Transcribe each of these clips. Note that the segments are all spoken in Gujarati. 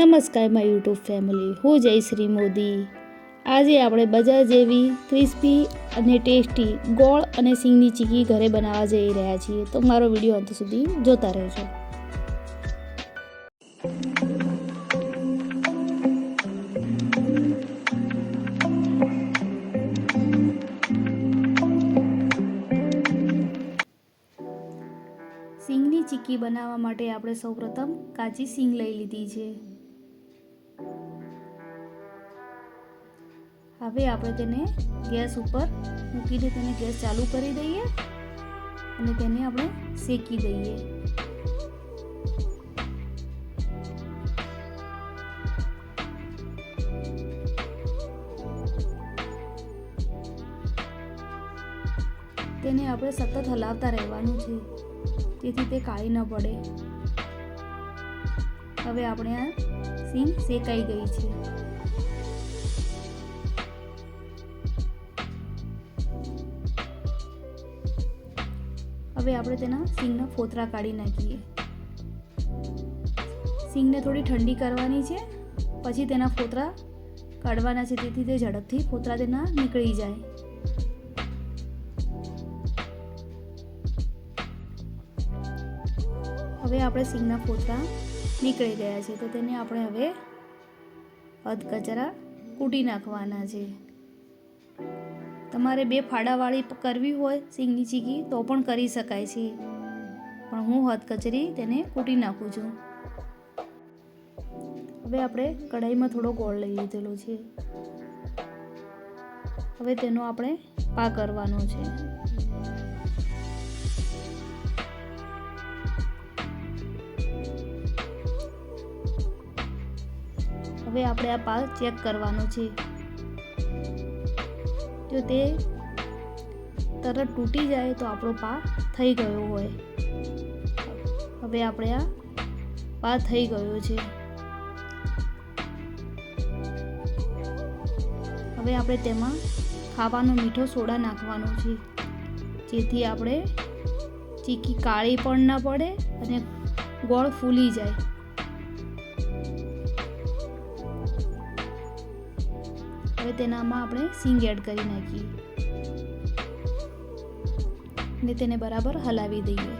નમસ્કાર, માય યુટ્યુબ ફેમિલી. હું જય શ્રી મોદી. આજે આપણે બજાર જેવી ક્રિસ્પી અને ટેસ્ટી ગોળ અને સિંગની ચીકી ઘરે બનાવવા જઈ રહ્યા છીએ. તો મારો વીડિયો અંત સુધી જોતા રહેજો. સિંગની ચીક્કી બનાવવા માટે આપણે સૌપ્રથમ કાચી સિંગ લઈ લીધી છે. હવે આપણે તેને ગેસ ઉપર મૂકીને તેને ગેસ ચાલુ કરી દઈએ અને તેને આપણે શેકી દઈએ. તેને આપણે સતત હલાવતા રહેવાનું છે તેથી તે કાળી ન પડે. હવે આપણે આ સીંગ શેકાઈ ગઈ છે. હવે આપણે તેના સિંગના ફોતરા કાઢી નાખીએ. સિંગને થોડી ઠંડી કરવાની છે, પછી તેના ફોતરા કાઢવાના છે, તેથી તે ઝડપથી ફોતરા તેના નીકળી જાય. હવે આપણે સિંગના ફોતરા નીકળી ગયા છે. તો તેને આપણે હવે અધ કચરા કૂટી નાખવાના છે. તમારે બે ફાડાવાળી કરવી હોય સિંગની ચીકી, તો પણ કરી શકાય છે. પણ હું હદ કચરી તેને કૂટી નાખું છું. હવે આપણે કઢાઈમાં થોડો ગોળ લઈ લીધેલો છે. હવે તેનો આપણે પા કરવાનો છે. હવે આપણે આ પા ચેક કરવાનો છે. જો તે તરત તૂટી જાય તો આપણો પા થઈ ગયો હોય. હવે આપણે આ પા થઈ ગયો છે. હવે આપણે તેમાં ખાવાનો મીઠો સોડા નાખવાનો છે. જેથી આપણે ચીકી કાળી પણ ના પડે અને ગોળ ફૂલી જાય. તેનામાં આપણે સિંગ એડ કરી નાખીએ. ને તેને બરાબર હલાવી દઈએ.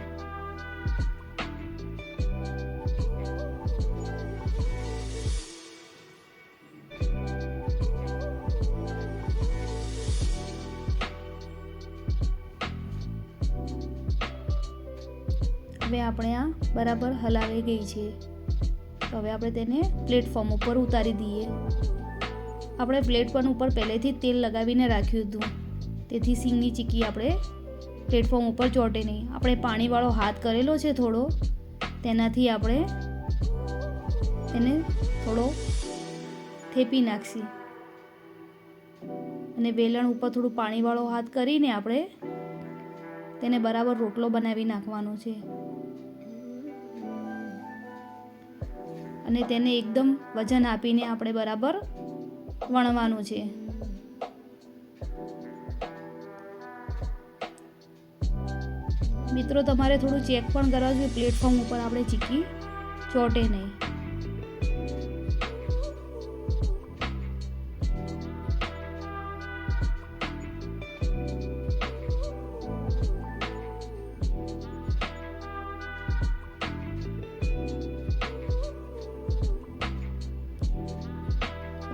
હવે આપણે આ બરાબર હલાવી ગઈ છે. હવે આપણે તેને પ્લેટફોર્મ ઉપર ઉતારી દઈએ. આપણે પ્લેટફોર્મ ઉપર પહેલેથી તેલ લગાવીને રાખ્યું હતું. તેથી સિંગની ચીકી આપણે પ્લેટફોર્મ ઉપર ચોટે નહીં. આપણે પાણીવાળો હાથ કરેલો છે થોડો. તેનાથી આપણે એને થોડો થેપી નાખશી. અને વેલણ ઉપર થોડું પાણીવાળો હાથ કરીને આપણે તેને બરાબર રોટલો બનાવી નાખવાનો છે. અને તેને એકદમ વજન આપીને આપણે બરાબર વણવાનું છે. મિત્રો, તમારે થોડું ચેક પણ કરવા જોઈએ પ્લેટફોર્મ ઉપર આપણે ચીકી, ચોટે નહીં.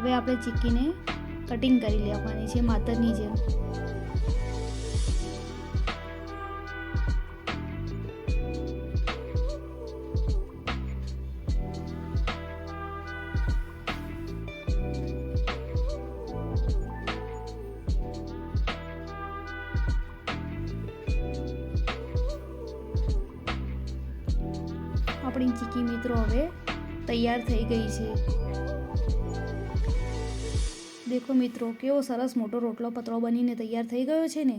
હવે આપણે ચીક્કીને કટિંગ કરી લેવાની છે માતરની જેમ. આપણી ચીકી મિત્રો હવે તૈયાર થઈ ગઈ છે. દેખો મિત્રો કેવો સરસ મોટો રોટલો પતળો બનીને તૈયાર થઈ ગયો છે ને?